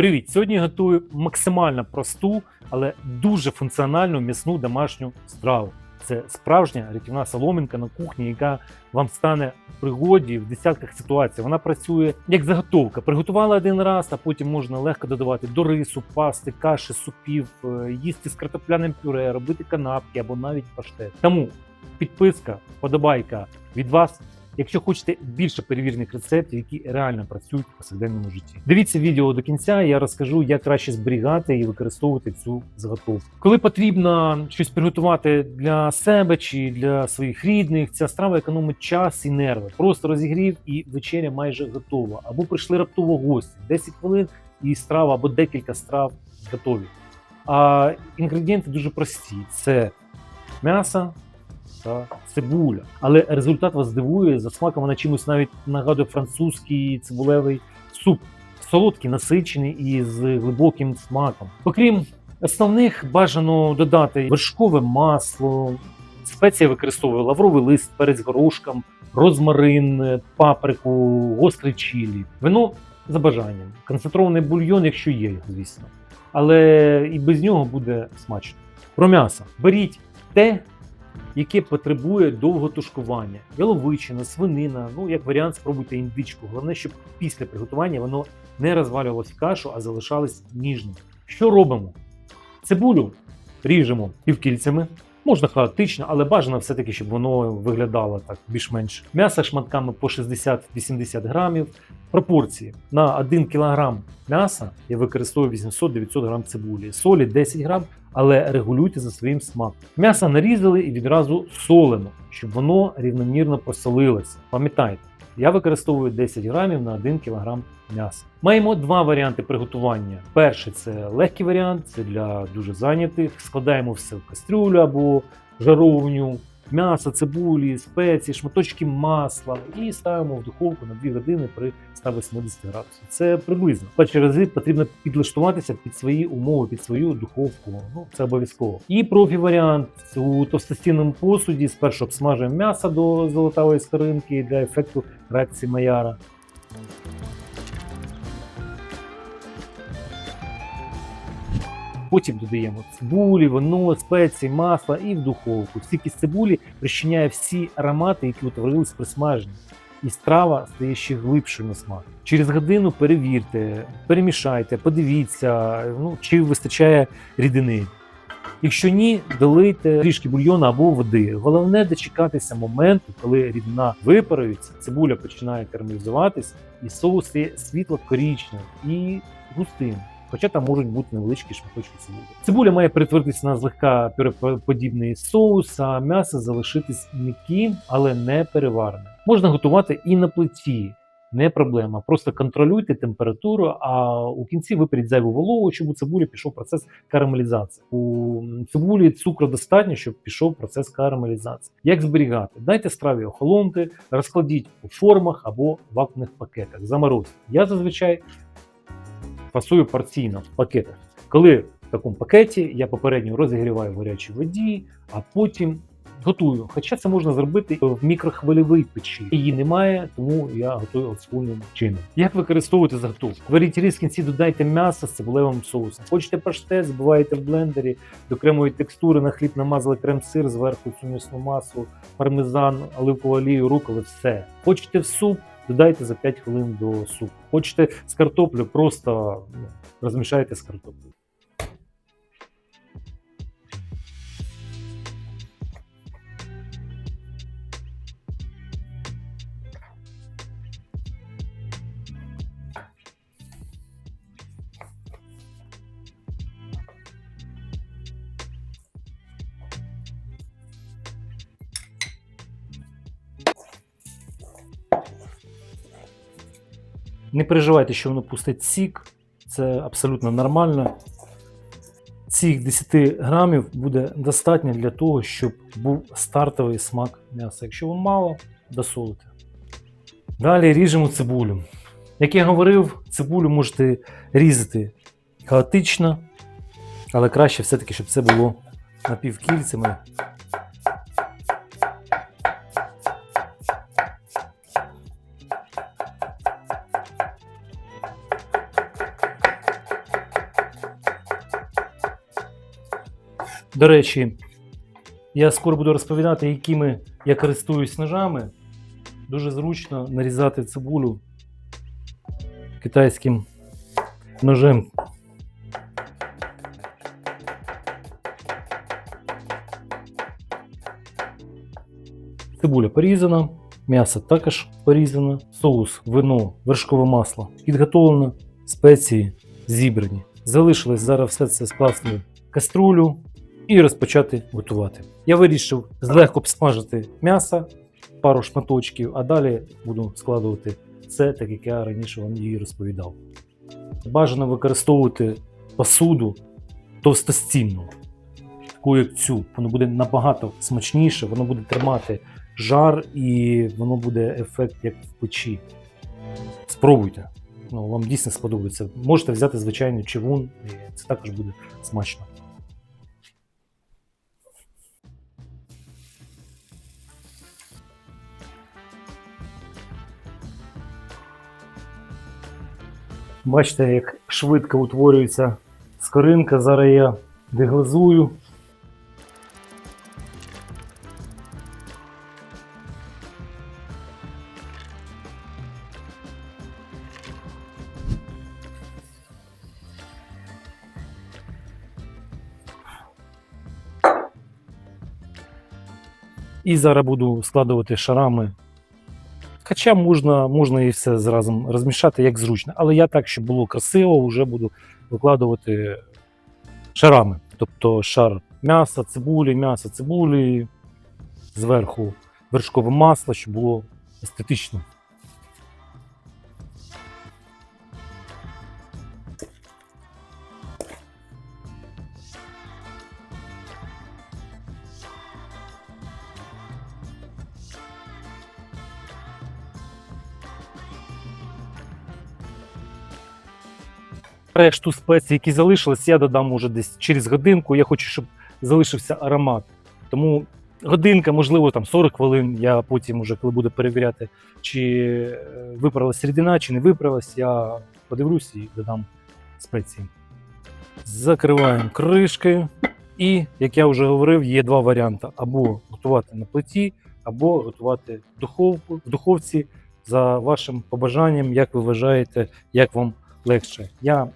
Привіт! Сьогодні готую максимально просту, але дуже функціональну м'ясну домашню страву. Це справжня рятівна соломинка на кухні, яка вам стане в пригоді в десятках ситуацій. Вона працює як заготовка. Приготувала один раз, а потім можна легко додавати до рису, пасти, каші, супів, е, їсти з картопляним пюре, робити канапки або навіть паштет. Тому підписка, подобайка від вас. Якщо хочете більше перевірених рецептів, які реально працюють в повсякденному житті, дивіться відео до кінця. Я розкажу, як краще зберігати і використовувати цю заготовку. Коли потрібно щось приготувати для себе чи для своїх рідних, ця страва економить час і нерви. Просто розігрів і вечеря майже готова. Або прийшли раптово гості. 10 хвилин і страва або декілька страв готові. А інгредієнти дуже прості: це м'ясо та цибуля. Але результат вас здивує, за смаком вона чимось навіть нагадує французький цибулевий суп. Солодкий, насичений і з глибоким смаком. Окрім основних, бажано додати вершкове масло, спеції використовую лавровий лист, перець горошком, розмарин, паприку, гострий чилі. Вино за бажанням. Концентрований бульйон, якщо є, звісно. Але і без нього буде смачно. Про м'ясо. Беріть те, яке потребує довго тушкування. Яловичина, свинина, ну як варіант, спробуйте індичку. Головне, щоб після приготування воно не розвалювалось в кашу, а залишалось ніжним. Що робимо? Цибулю ріжемо півкільцями. Можна хаотично, але бажано все-таки, щоб воно виглядало так більш-менш. М'ясо шматками по 60-80 грамів. Пропорції на 1 кг м'яса я використовую 800-900 грам цибулі, солі 10 грам, але регулюйте за своїм смаком. М'ясо нарізали і відразу солимо, щоб воно рівномірно посолилося. Пам'ятайте, я використовую 10 грамів на 1 кг м'яса. Маємо два варіанти приготування. Перший це легкий варіант, це для дуже зайнятих. Складаємо все в кастрюлю або жаровню, м'ясо, цибулі, спеції, шматочки масла і ставимо в духовку на 2 години при 180 градусах. Це приблизно. Перші рази потрібно підлаштуватися під свої умови, під свою духовку. Ну це обов'язково. І профі варіант у товстостінному посуді. Спершу обсмажуємо м'ясо до золотавої скоринки для ефекту реакції Маяра. Потім додаємо цибулі, вино, спеції, масло і в духовку. Стільки цибулі прищиняє всі аромати, які утворились при смаженні. І страва стає ще глибшою на смак. Через годину перевірте, перемішайте, подивіться, ну, чи вистачає рідини. Якщо ні, долийте трішки бульйону або води. Головне дочекатися моменту, коли рідина випарується, цибуля починає карамелізуватись, і соус стає світло-корічневим і густим. Хоча там можуть бути невеличкі шматочки цибулі. Цибуля має перетворитися на злегка пюреподібний соус, а м'ясо залишитись м'яким, але не переварене. Можна готувати і на плиті. Не проблема. Просто контролюйте температуру, а у кінці виперіть зайву вологу, щоб у цибулі пішов процес карамелізації. У цибулі цукру достатньо, щоб пішов процес карамелізації. Як зберігати? Дайте страві охолонути, розкладіть у формах або вакуумних пакетах. Заморозьте. Я зазвичай фасую порційно в пакетах. Коли в такому пакеті я попередньо розігріваю в гарячій воді, а потім готую. Хоча це можна зробити в мікрохвильовій печі. Її немає, тому я готую олдскульним чином. Як використовувати заготовку? Варіть різ кінці, додайте м'ясо з цибулевим соусом. Хочете паштет, збиваєте в блендері, до кремової текстури на хліб намазали крем-сир, зверху цю м'ясну масу, пармезан, оливкову олію, руколи, все. Хочете в суп, додайте за 5 хвилин до супу. Хочете з картоплю, просто ну, розмішайте з картоплею. Не переживайте, що воно пустить сік, це абсолютно нормально. Цих 10 грамів буде достатньо для того, щоб був стартовий смак м'яса. Якщо вам мало, досолите. Далі ріжемо цибулю. Як я говорив, цибулю можете різати хаотично, але краще все-таки, щоб це було напівкільцями. До речі, я скоро буду розповідати, якими я користуюсь ножами. Дуже зручно нарізати цибулю китайським ножем. Цибуля порізана, м'ясо також порізано, соус, вино, вершкове масло підготовлено, спеції зібрані. Залишилось зараз все це скласти каструлю і розпочати готувати. Я вирішив злегка обсмажити м'ясо, пару шматочків, а далі буду складувати це, так як я раніше вам її розповідав. Бажано використовувати посуду товстостінну, таку як цю. Воно буде набагато смачніше, воно буде тримати жар і воно буде ефект як в печі. Спробуйте. Ну, вам дійсно сподобається. Можете взяти звичайний чавун, і це також буде смачно. Бачите, як швидко утворюється скоринка. Зараз я деглазую. І зараз буду складувати шарами. Хоча можна, можна і все зразу розмішати як зручно. Але я так, щоб було красиво, вже буду викладувати шарами. Тобто шар м'яса, цибулі, м'яса, цибулі, зверху вершкове масло, щоб було естетично. Решту спецій, які залишились, я додам уже десь через годинку. Я хочу, щоб залишився аромат. Тому годинка, можливо, там 40 хвилин. Я потім, уже, коли буду перевіряти, чи е, виправилась рідина, чи не виправилась, я подивлюсь і додам спеції. Закриваємо кришкою. І, як я вже говорив, є два варіанти: або готувати на плиті, або готувати в духовку, в духовці за вашим побажанням, як ви вважаєте, як вам легше. Я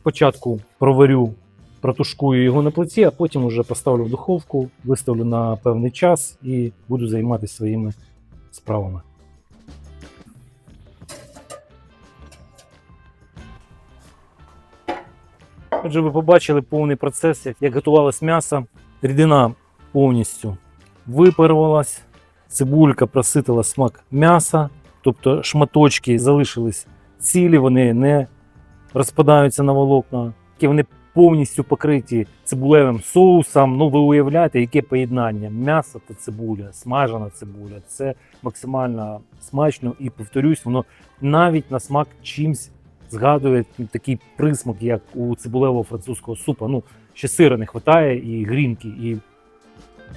спочатку проварю, протушкую його на плиті, а потім вже поставлю в духовку, виставлю на певний час і буду займатися своїми справами. Отже, ви побачили повний процес, як- готувалось м'ясо. Рідина повністю випарувалась, цибулька проситила смак м'яса, тобто шматочки залишились цілі, вони не розпадаються на волокна, які вони повністю покриті цибулевим соусом. Ну, ви уявляєте, яке поєднання м'яса та цибуля, смажена цибуля. Це максимально смачно і повторюсь, воно навіть на смак чимсь згадує такий присмак, як у цибулевого французького супа. Ну, ще сира не вистачає і грінки, і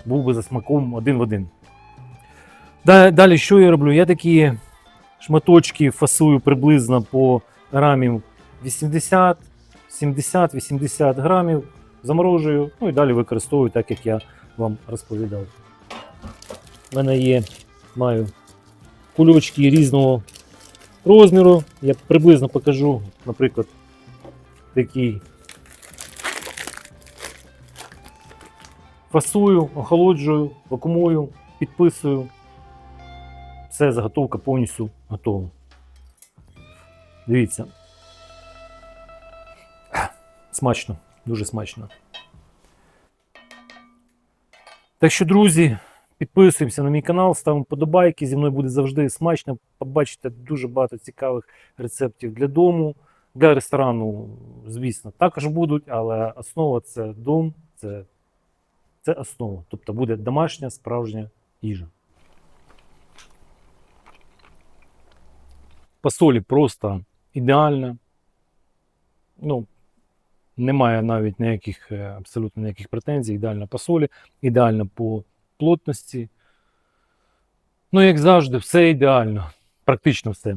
був би за смаком один в один. Далі, що я роблю? Я такі шматочки фасую приблизно по грамів 80, 70-80 грамів, заморожую, ну і далі використовую так, як я вам розповідав. У мене є, маю кульочки різного розміру. Я приблизно покажу, наприклад, такий. Фасую, охолоджую, вакуумую, підписую. Все, заготовка повністю готова. Дивіться. Смачно, дуже смачно. Так що, друзі, підписуємося на мій канал, ставимо подобайки. Зі мною буде завжди смачно. Побачите дуже багато цікавих рецептів для дому. Для ресторану, звісно, також будуть, але основа це дом, це, це основа. Тобто буде домашня справжня їжа. По солі просто ідеальна. Ну, немає навіть ніяких, е, абсолютно ніяких претензій. ідеально по солі, ідеально по плотності. Ну, як завжди, все ідеально. Практично все.